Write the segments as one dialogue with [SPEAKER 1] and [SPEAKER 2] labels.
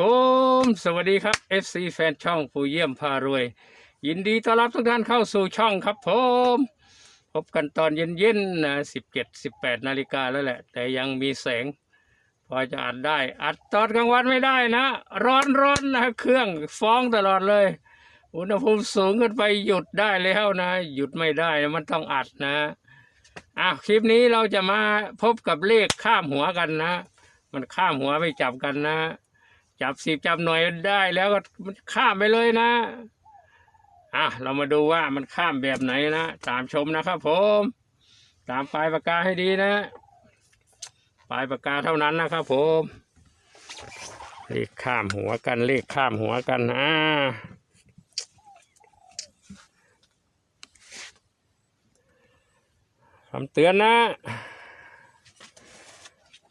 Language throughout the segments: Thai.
[SPEAKER 1] ผมสวัสดีครับ FC แฟนช่องผู้เยี่ยมพารวย ยินดีต้อนรับทุกท่านเข้าสู่ช่องครับผมพบกันตอนเย็นๆนะ17 18นาฬิกาแล้วแหละ แต่ยังมีแสง พอจะอัดได้อัดตอนกลางวันไม่ได้นะ ร้อนร้อนๆนะเครื่องฟ้องตลอดเลย อุณหภูมิสูงขึ้นไปหยุดได้แล้วนะ หยุดไม่ได้มันต้องอัดนะอะคลิปนี้เราจะมาพบกับเลขข้ามหัวกันนะ มันข้ามหัวไม่จับกันนะ จับสิบจับหน่วยได้แล้วก็มันข้ามไปเลยนะ อะ เรามาดูว่ามันข้ามแบบไหนนะ ตามชมนะครับผม ตามปลายปากกาให้ดีนะ ปลายปากกาเท่านั้นนะครับผมเลขข้ามหัวกันเลขข้ามหัวกันอ่าคำเตือนนะ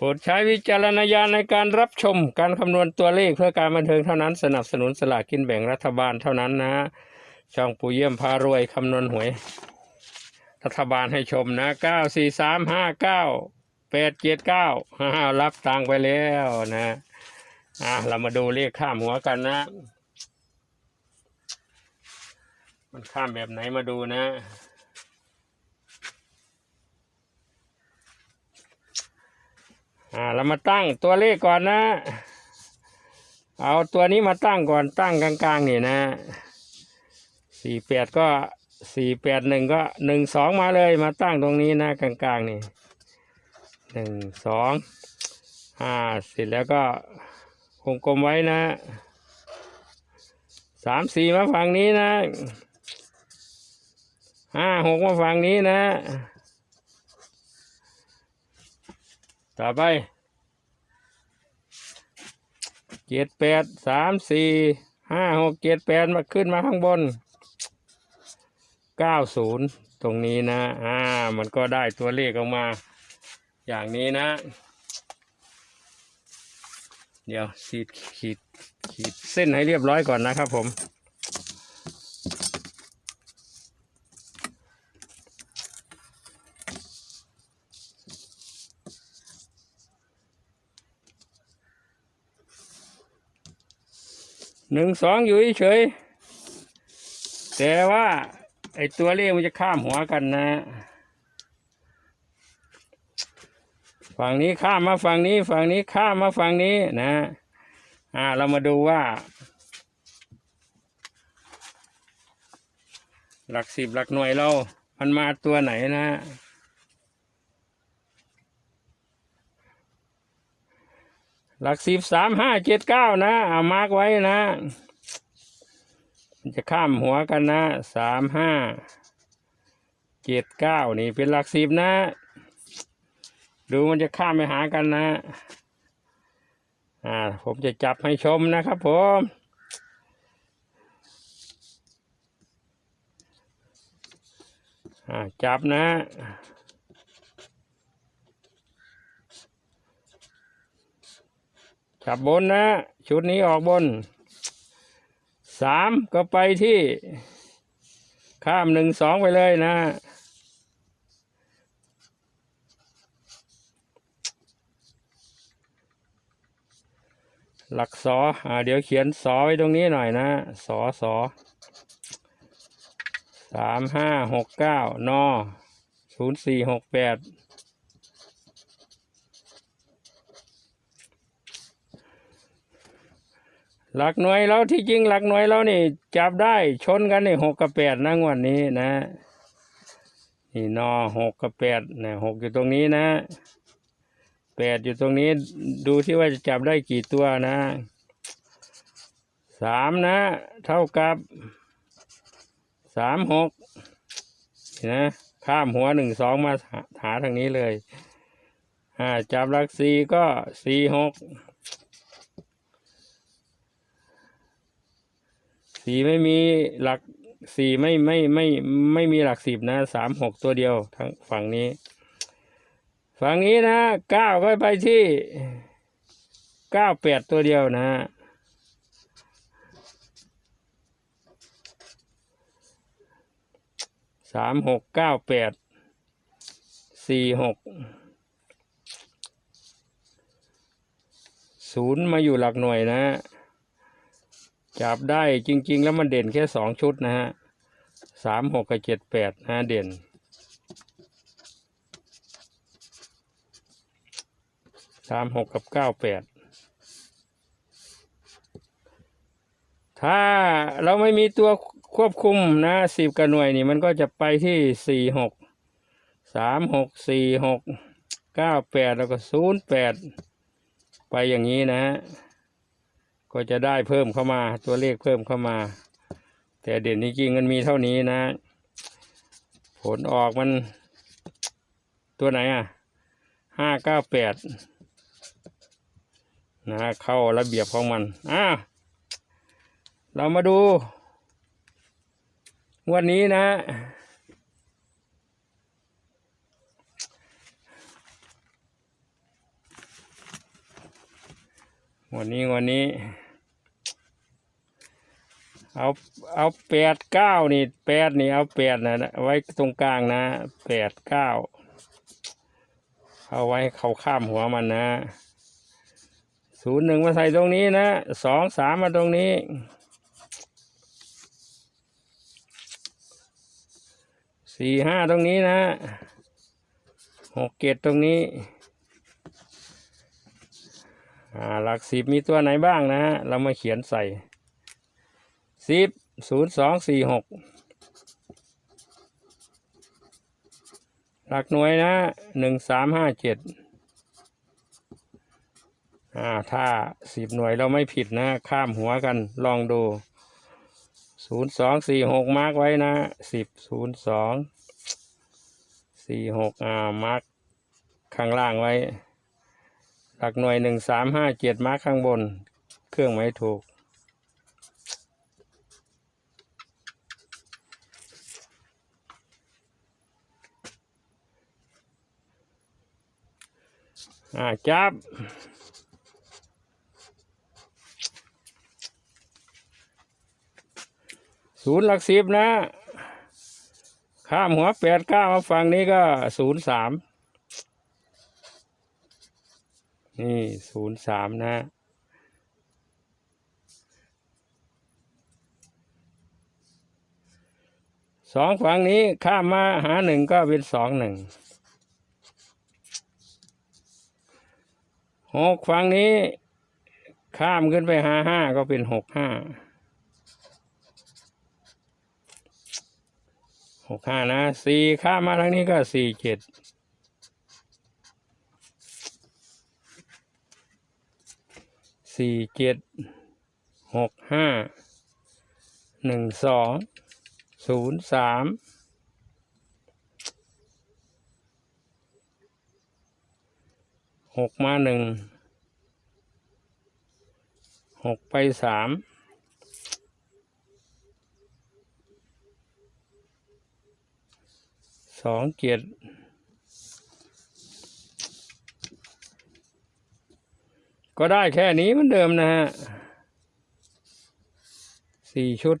[SPEAKER 1] โปรดใช้วิจารณญาณในการรับชมการคำนวณตัวเลขเพื่อการบันเทิงเท่านั้นสนับสนุนสลากกินแบ่งรัฐบาลเท่านั้นนะช่องปู่เยี่ยมพารวยคำนวณหวย รัฐบาลให้ชมนะเก้าสี่สามห้าเก้าแปดเจ็ดเก้ารับตังไปแล้วนะอะเรามาดูเลขข้ามหัวกันนะ มันข้ามแบบไหนมาดูนะ อ่าเรามาตั้งตัวเลขก่อนนะ เอาตัวนี้มาตั้งก่อนตั้งกลางๆนี่นะสี่แปดก็สี่แปดหนึ่งก็หนึ่งสองมาเลยมาตั้งตรงนี้นะกลางๆนี่หนึ่งสองอ่าเสร็จแล้วก็วงกลมไว้นะสามสี่มาฝั่งนี้นะห้าหกมาฝั่งนี้นะ ต่อไปเจ็ดแปดสามสี่ห้าหกเจ็ดแปดมาขึ้นมาข้างบนเก้าศูนย์ตรงนี้นะ อ่า มันก็ได้ตัวเลขออกมา อย่างนี้นะ เดี๋ยวขีดขีดขีดเส้นให้เรียบร้อยก่อนนะครับผม หนึ่งสองอยู่เฉยๆแต่ว่า ไอตัวเลขมันจะข้ามหัวกันนะ ฝั่งนี้ข้ามมาฝั่งนี้ ฝั่งนี้ข้ามมาฝั่งนี้นะ อ่า เรามาดูว่า หลักสิบหลักหน่วยเรา มันมาตัวไหนนะ หลักสิบสามห้าเจ็ดเก้านะเอามาร์กไว้นะมันจะข้ามหัวกันนะสามห้าเจ็ดเก้านี่เป็นหลักสิบนะ ดูมันจะข้ามไปหากันนะ อ่า ผมจะจับให้ชมนะครับผมอ่าจับนะ จับบนนะ ชุดนี้ออกบนสามก็ไปที่ ข้ามหนึ่งสองไปเลยนะ หลักสออ่าเดี๋ยวเขียนสอไว้ตรงนี้หน่อยนะสอสอสามห้าหกเก้านอศูนย์สี่หกแปด หลักหน่วยเราที่จริงหลักหน่วยเรานี่ จับได้ชนกันนี่หกกับแปดนะงวดนี้นะ นี่นอหกกับแปดนะหกอยู่ตรงนี้นะแปดอยู่ตรงนี้ดูที่ว่าจะจับได้กี่ตัวนะสามนะ เท่ากับสามหกนะข้ามหัวหนึ่งสองมาหาหาทางนี้เลยอ่าจับหลักสี่ก็สี่หก สี่ไม่มีหลักสี่ไม่ไม่ไม่ไม่มีหลักสิบนะสามหกตัวเดียวทั้งฝั่งนี้ ฝั่งนี้นะเก้าก็ไปที่เก้าแปดตัวเดียวนะสามหกเก้าแปดสี่หกศศูนย์มาอยู่หลักหน่วยนะฮะ จับได้จริง ๆ แล้วมันเด่นแค่สองชุดนะฮะสามหกกับเจ็ดแปดนะเด่น สามหกกับเก้าแปด ถ้าเราไม่มีตัวควบคุมนะสิบกับหน่วยนี่มันก็จะไปที่สี่หก สามหกสี่หก เก้าแปดแล้วก็ศูนย์แปด ไปอย่างนี้นะฮะ ก็จะได้เพิ่มเข้ามา ตัวเลขเพิ่มเข้ามา แต่เด่นจริงๆมันมีเท่านี้นะ ผลออกมันตัวไหนอะห้าเก้าแปดนะเข้าระเบียบของมันอ้าเรามาดู วันนี้นะ วันนี้วันนี้ เอาเอาแปดเก้านี่แปดนี่เอาแปดนะไว้ตรงกลางนะแปดเก้าเอาไว้เขาข้ามหัวมันนะศูนย์หนึ่งมาใส่ตรงนี้นะสองสามมาตรงนี้สี่ห้าตรงนี้นะหกเจ็ดตรงนี้ อ่าหลักสิบมีตัวไหนบ้างนะฮะเรามาเขียนใส่สิบศูนย์สองสี่หกหลักหน่วยนะหนึ่งสามห้าเจ็ดอ่าถ้าสิบหน่วยเราไม่ผิดนะ ข้ามหัวกันลองดูศูนย์สองสี่หกมาร์กไว้นะสิบศูนย์สองสี่หกอ่ามาร์กข้างล่างไว้ หลักหน่วยหนึ่งสามห้าเจ็ดมาร์คข้างบน เครื่องหมายถูก อ่าจับศูนย์หลักสิบนะ ข้ามหัวแปดเก้ามาฝั่งนี้ก็ศูนย์สาม นี่ศูนย์สามนะสองฝั่งนี้ข้ามมาหาหนึ่งก็เป็นสองหนึ่งหกฝั่งนี้ข้ามขึ้นไปหาห้าก็เป็นหกห้าหกห้านะสี่ข้ามมาทางนี้ก็สี่เจ็ด สี่เจ็ดหกห้าหนึ่งสองศูนย์สามหกมาหนึ่งหกไปสามสองเจ็ด ก็ได้แค่นี้เหมือนเดิมนะฮะสี่ชุด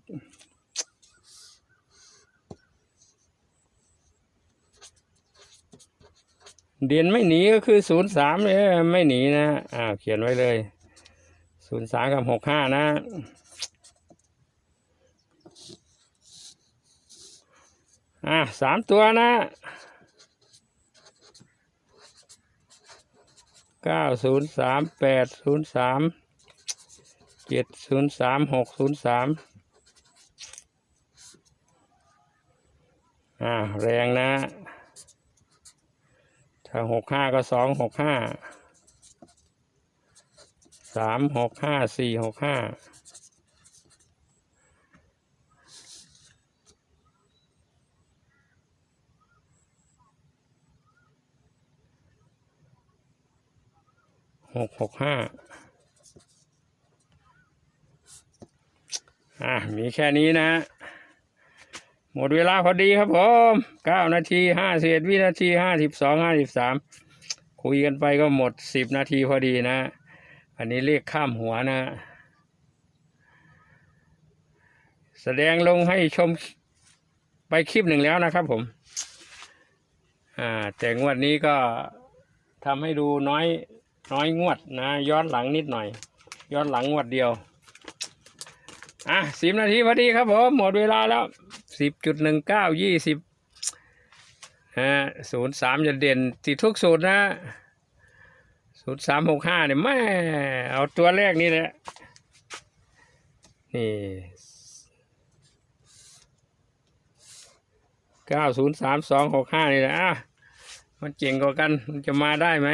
[SPEAKER 1] เด่นไม่หนีก็คือศูนย์สามเนี่ยไม่หนีนะอ่าเขียนไว้เลยศูนย์สามกับหกห้านะอ่าสามตัวนะ ก้าศูนย์สามแปดศูนย์สามเจ็ดศูนย์สามหกศูนย์สามอ่าแรงนะ ถ้าหกห้าก็สองหกห้าสามหกห้าสี่หกห้า หกหกห้าอะมีแค่นี้นะ หมดเวลาพอดีครับผมเก้านาทีห้าสิบวินาทีห้าสิบสองห้าสิบสามคุยกันไปก็หมดสิบนาทีพอดีนะ อันนี้เลขข้ามหัวนะ แสดงลงให้ชมไปคลิปหนึ่งแล้วนะครับผม อ่าแต่งวดนี้ก็ทำให้ดูน้อย น้อยงวดนะย้อนหลังนิดหน่อย ย้อนหลังงวดเดียวอะสิบนาทีพอดีครับผมหมดเวลาแล้วสิบจุดหนึ่งเก้ายี่สิบฮะศูนย์สามจะเด่นติดทุกสูตรนะศูนย์สามหกห้าเนี่ยแม่เอาตัวแรกนี่แหละนี่เก้าศูนย์สามสองหกห้านี่แหละอะมันเจ๋งกว่ากันมันจะมาได้ไหม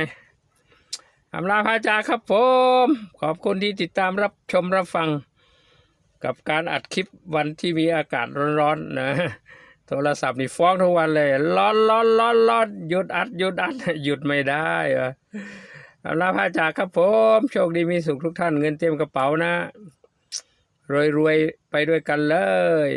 [SPEAKER 1] อำลาพาจากครับผม ขอบคุณที่ติดตามรับชมรับฟัง กับการอัดคลิปวันที่มีอากาศร้อนๆนะ โทรศัพท์นี่ฟ้องทุกวันเลย ร้อนร้อนร้อนร้อนหยุดอัดหยุดอัดหยุดไม่ได้อำลาพาจากครับผม โชคดีมีสุขทุกท่านเงินเต็มกระเป๋านะรวยๆไปด้วยกันเลย